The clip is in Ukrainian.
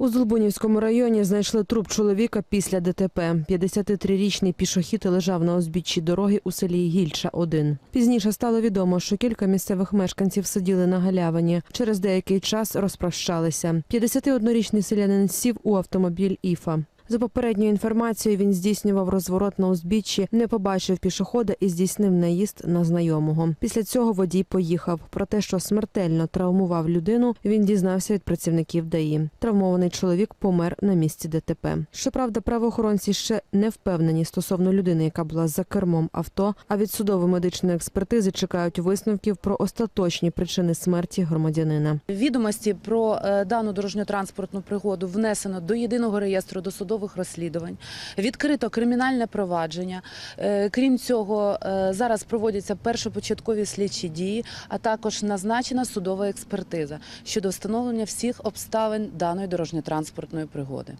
У Золбунівському районі знайшли труп чоловіка після ДТП. 53-річний пішохід лежав на узбіччі дороги у селі Гільча 1 Пізніше стало відомо, що кілька місцевих мешканців сиділи на галявині. Через деякий час розпрощалися. 51-річний селянин сів у автомобіль Іфа. За попередньою інформацією, він здійснював розворот на узбіччі, не побачив пішохода і здійснив наїзд на знайомого. Після цього водій поїхав. Про те, що смертельно травмував людину, він дізнався від працівників ДАІ. Травмований чоловік помер на місці ДТП. Щоправда, правоохоронці ще не впевнені стосовно людини, яка була за кермом авто. А від судово-медичної експертизи чекають висновків про остаточні причини смерті громадянина. Відомості про е, дану дорожньо-транспортну пригоду внесено до єдиного реєстру досудових розслідувань. Відкрито кримінальне провадження. Е, Крім цього, е, зараз проводяться першопочаткові слідчі дії, а також назначена судова експертиза щодо встановлення всіх обставин даної дорожньо-транспортної пригоди.